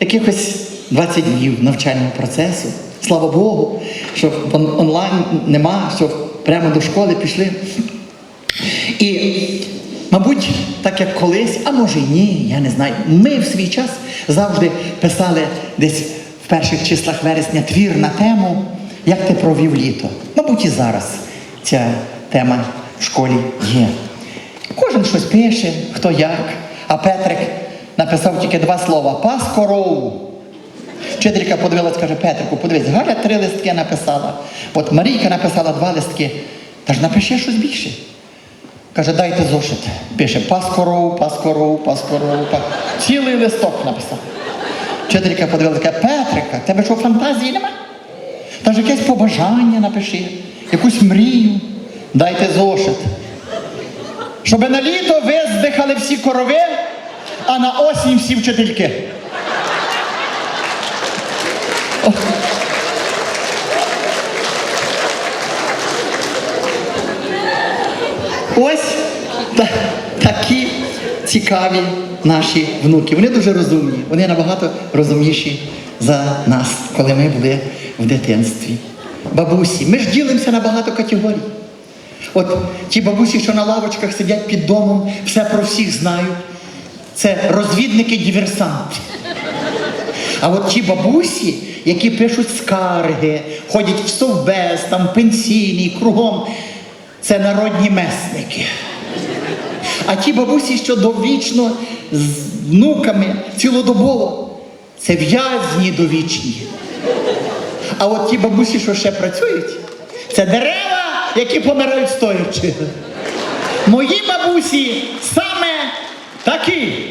якихось 20 днів навчального процесу. Слава Богу, що он- онлайн нема, що прямо до школи пішли. І, мабуть, так як колись, а може й ні, я не знаю. Ми в свій час завжди писали десь в перших числах вересня твір на тему, як ти провів літо. Мабуть, і зараз ця тема в школі є. Кожен щось пише, хто як. А Петрик написав тільки два слова пас корову. Вчителька подивилась, каже, Петрику, подивись, Галя три листки написала. От Марійка написала два листки. Та ж напиши щось більше. Каже, дайте зошит. Пише пас корову, пас корову, пас корову, пас. Цілий листок написав. Вчителька подивилася, каже, Петрика, тебе що фантазії нема? Та ж якесь побажання напиши, якусь мрію. Дайте зошит. Щоб на літо виздихали всі корови, а на осінь всі вчительки. Ось та- такі цікаві наші внуки. Вони дуже розумні, вони набагато розумніші за нас, коли ми були в дитинстві. Бабусі, ми ж ділимося на багато категорій. От ті бабусі, що на лавочках сидять під домом, все про всіх знають. Це розвідники діверсанти. А от ті бабусі, які пишуть скарги, ходять в совбез, там пенсійний, кругом, це народні месники. А ті бабусі, що довічно з внуками цілодобово, це в'язні довічні. А от ті бабусі, що ще працюють, це дерева, які помирають стоячи. Мої бабусі саме такі.